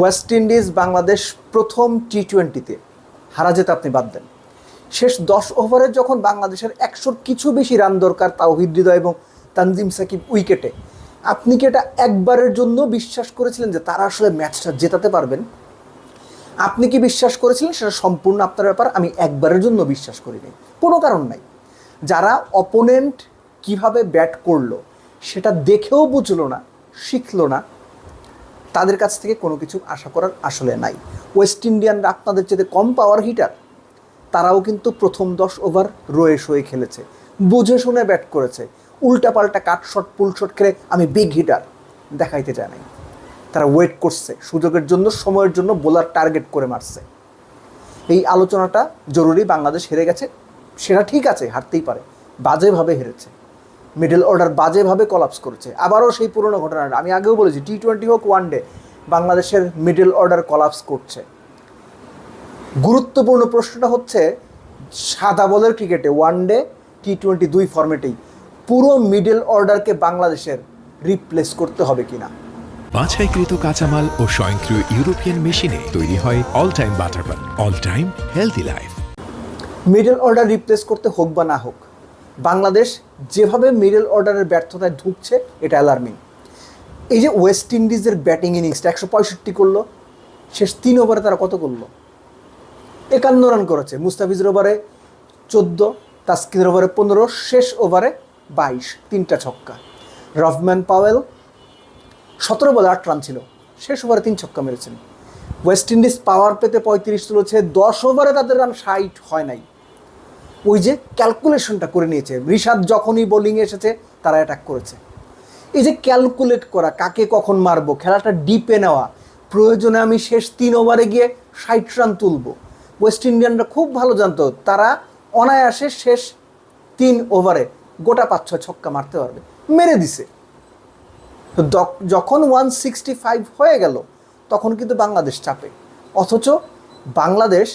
West Indies Bangladesh প্রথম টি টোয়েন্টিতে হারা যেতে আপনি বাদ দেন। শেষ দশ ওভারে যখন বাংলাদেশের একশোর কিছু বেশি রান দরকার তাওহিদ হৃদয় এবং তানজিম সাকিব উইকেটে, আপনি কি এটা একবারের জন্য বিশ্বাস করেছিলেন যে তারা আসলে ম্যাচটা জেতাতে পারবেন? আপনি কি বিশ্বাস করেছিলেন সেটা সম্পূর্ণ আপনার ব্যাপার? আমি একবারের জন্য বিশ্বাস করিনি। কোনো কারণ নাই। যারা অপোনেন্ট কীভাবে ব্যাট করল, সেটা দেখেও বুঝলো না, শিখলো না তাদের কাছ থেকে কোনো কিছু আশা করার আসলে নাই। ওয়েস্ট ইন্ডিয়ানরা আপনাদের চেয়ে কম পাওয়ার হিটার তারাও কিন্তু প্রথম দশ ওভার রয়ে শয়ে খেলেছে। বুঝে শুনে ব্যাট করেছে। উল্টাপাল্টা কাট শট পুল শট খেলে আমি বিগ হিটার দেখাইতে চায় নাই। তারা ওয়েট করছে, সুযোগের জন্য, সময়ের জন্য বোলার টার্গেট করে মারছে। এই আলোচনাটা জরুরি, বাংলাদেশ হেরে গেছে। সেটা ঠিক আছে, হারতেই পারে। বাজেভাবে হেরেছে। মিডল অর্ডার বাজেভাবে কলাপস করেছে। আবারও সেই পুরনো ঘটনাটা। আমি আগেও বলেছি টি টোয়েন্টি হোক ওয়ান ডে বাংলাদেশের মিডল অর্ডার কলাপস করছে। গুরুত্বপূর্ণ প্রশ্নটা হচ্ছে সাদা বলের ক্রিকেটে ওয়ান ডে টি টোয়েন্টি দুই ফর্মেটেই পুরো মিডল অর্ডারকে বাংলাদেশের রিপ্লেস করতে হবে কিনা? বাছাইকৃত কাঁচামাল ও স্বয়ংক্রিয় ইউরোপিয়ান মেশিনে তৈরি হয় all time butter all time healthy life middle order replace করতে হোক বা না হোক বাংলাদেশ যেভাবে মিডল অর্ডারের ব্যর্থতায় ঢুকছে, এটা অ্যালার্মিং এই যে ওয়েস্ট ইন্ডিজের ব্যাটিং ইনিংসটা একশো পঁয়ষট্টি করল, শেষ তিন ওভারে তারা কত করল? একান্ন রান করেছে। মুস্তাফিজের ওভারে চোদ্দ তাস্কিদের ওভারে পনেরো, শেষ ওভারে বাইশ, তিনটা ছক্কা। রফম্যান পাওয়েল সতেরো বলে আট রান ছিল। শেষ ওভারে তিন ছক্কা মেরেছেন। ওয়েস্ট ইন্ডিজ পাওয়ার পেতে পঁয়ত্রিশ তুলেছে। দশ ওভারে তাদের রান ষাট হয় নাই। ওই যে ক্যালকুলেশনটা করে নিয়েছে। ঋষাদ যখনই বোলিং এসেছে, তারা অ্যাটাক করেছে। এই যে ক্যালকুলেট করা, কাকে কখন মারবো, খেলাটা ডিপে নেওয়া, প্রয়োজনে আমি শেষ তিন ওভারে গিয়ে ষাট রান তুলব। ওয়েস্ট ইন্ডিয়ানরা খুব ভালো জানতো, তারা অনায়াসে শেষ তিন ওভারে গোটা পাঁচ, ছয় ছক্কা মারতে পারবে। মেরে দিছে। যখন ওয়ান সিক্সটি ফাইভ হয়ে গেল, তখন কিন্তু বাংলাদেশ চাপে। অথচ বাংলাদেশ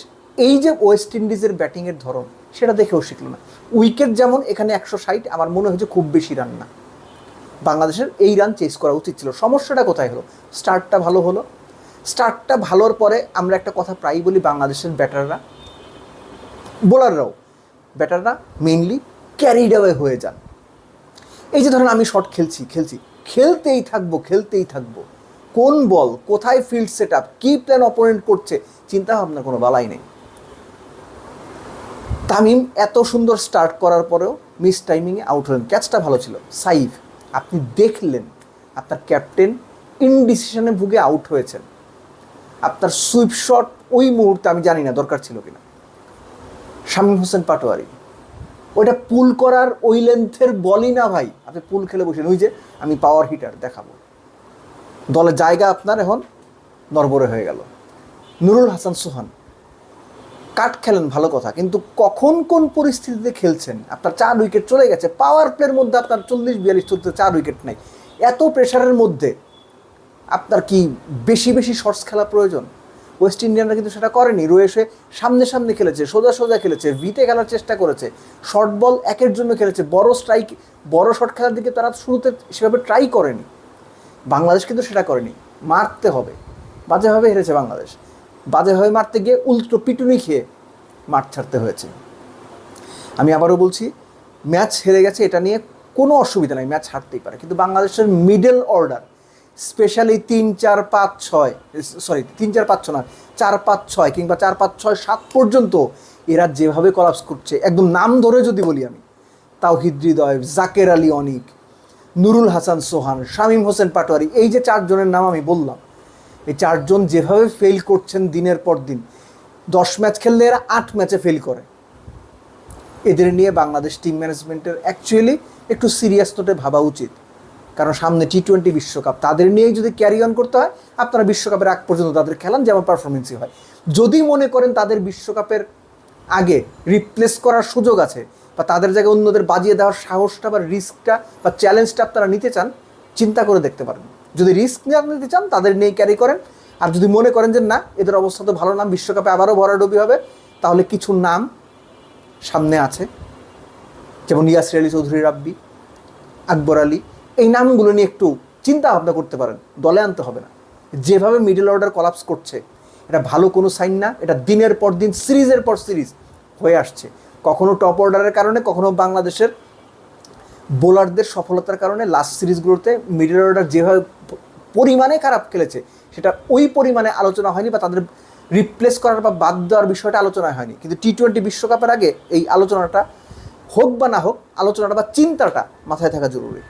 এই যে ওয়েস্ট ইন্ডিজের ব্যাটিংয়ের ধরন সেটা দেখেও শিখলো না। উইকেট যেমন এখানে একশো ষাট, আমার মনে হয়েছে খুব বেশি রান না। বাংলাদেশের এই রান চেস করা উচিত ছিল। সমস্যাটা কোথায় হলো? স্টার্টটা ভালো হলো। স্টার্টটা ভালোর পরে আমরা একটা কথা প্রায়ই বলি বাংলাদেশের ব্যাটাররা বোলাররাও ব্যাটাররা মেইনলি ক্যারিড অ্যাওয়ে হয়ে যান। এই যে ধরেন আমি শট খেলছি খেলছি। খেলতেই থাকব খেলতেই থাকব। কোন বল কোথায় ফিল্ড সেট আপ কী প্ল্যান অপোনেন্ট করছে, চিন্তা ভাবনা কোনো বালাই নেই। তামিম এত সুন্দর স্টার্ট করার পরেও মিস টাইমিংয়ে আউট হলেন। ক্যাচটা ভালো ছিল। সাইফ, আপনি দেখলেন আপনার ক্যাপ্টেন ইনডিসিশনে ভুগে আউট হয়েছেন। আপনার সুইপ শট ওই মুহূর্তে আমি জানি না দরকার ছিল কিনা। শামীম হোসেন পাটোয়ারি, ওইটা পুল করার ওই লেন্থের বলই না ভাই। আপনি পুল খেলে বসেন। ওই যে আমি পাওয়ার হিটার দেখাবো। দলের জায়গা আপনার এখন নরবরে হয়ে গেল। নুরুল হাসান সোহান কাট খেলেন ভালো কথা, কিন্তু কখন কোন পরিস্থিতিতে খেলছেন? আপনার চার উইকেট চলে গেছে পাওয়ার প্লের মধ্যে আপনার চল্লিশ, বিয়াল্লিশ চলতে চার উইকেট নাই। এত প্রেশারের মধ্যে আপনার কি বেশি বেশি শর্টস খেলা প্রয়োজন? ওয়েস্ট ইন্ডিয়ানরা কিন্তু সেটা করেনি। রয়েছে সামনে সামনে খেলেছে, সোজা সোজা খেলেছে ভিতে খেলার চেষ্টা করেছে শর্ট বল একের জন্য খেলেছে, বড় স্ট্রাইক বড় শট খেলার দিকে তারা শুরুতে সেভাবে ট্রাই করেনি। বাংলাদেশ কিন্তু সেটা করেনি, মারতে হবে, বাজেভাবে হেরেছে বাংলাদেশ। বাজেভাবে মারতে গিয়ে উল্টো পিটুনি খেয়ে মাঠ ছাড়তে হয়েছে। আমি আবারও বলছি, ম্যাচ হেরে গেছে, এটা নিয়ে কোনো অসুবিধা নাই, ম্যাচ হারতেই পারে। কিন্তু বাংলাদেশের মিডল অর্ডার স্পেশালি তিন চার পাঁচ ছয় সরি তিন চার পাঁচ ছ না চার পাঁচ ছয় কিংবা চার পাঁচ ছয় সাত পর্যন্ত এরা যেভাবে কলাপস করছে, একদম নাম ধরে যদি বলি আমি, তাওহিদ হৃদয়, জাকের আলী অনিক, নুরুল হাসান সোহান, শামীম হোসেন পাটোয়ারি, এই যে চারজনের নাম আমি বললাম এই চারজন যেভাবে ফেল করছেন দিনের পর দিন, দশ ম্যাচ খেললে এরা আট ম্যাচে ফেল করে। এদের নিয়ে বাংলাদেশ টিম ম্যানেজমেন্টের অ্যাকচুয়ালি একটু সিরিয়াস নোটে ভাবা উচিত। কারণ সামনে টি টোয়েন্টি বিশ্বকাপ, তাদের নিয়েই যদি ক্যারি অন করতে হয়, আপনারা বিশ্বকাপের আগ পর্যন্ত তাদের খেলান, যেমন পারফরমেন্সই হয়। যদি মনে করেন তাদের বিশ্বকাপের আগে রিপ্লেস করার সুযোগ আছে, বা তাদের জায়গায় অন্যদের বাজিয়ে দেওয়ার সাহসটা বা রিস্কটা বা চ্যালেঞ্জটা আপনারা নিতে চান, চিন্তা করে দেখতে পারেন। যদি রিস্ক নিতে চান, তাদের নিয়ে ক্যারি করেন। আর যদি মনে করেন যে না, এদের অবস্থা তো ভালো নাম বিশ্বকাপে আবারও ভরাডুবি হবে, তাহলে কিছু নাম সামনে আছে। যেমন ইয়াসির আলী চৌধুরী, রাব্বি, আকবর আলী, এই নামগুলো নিয়ে একটু চিন্তা ভাবনা করতে পারেন। দলে আনতে হবে না। যেভাবে মিডল অর্ডার কলাপস করছে, এটা ভালো কোনো সাইন না, এটা দিনের পর দিন সিরিজের পর সিরিজ হয়ে আসছে। কখনো টপ অর্ডারের কারণে, কখনো বাংলাদেশের বোলারদের সফলতার কারণে লাস্ট সিরিজগুলোতে মিডল অর্ডার যেভাবে পরিমাণে খারাপ খেলেছে, সেটা ওই পরিমাণে আলোচনা হয়নি বা তাদের রিপ্লেস করার বা বাদ দেওয়ার বিষয়টা আলোচনা হয়নি। কিন্তু টি টোয়েন্টি বিশ্বকাপের আগে এই আলোচনাটা হোক বা না হোক, আলোচনাটা বা চিন্তাটা মাথায় থাকা জরুরি।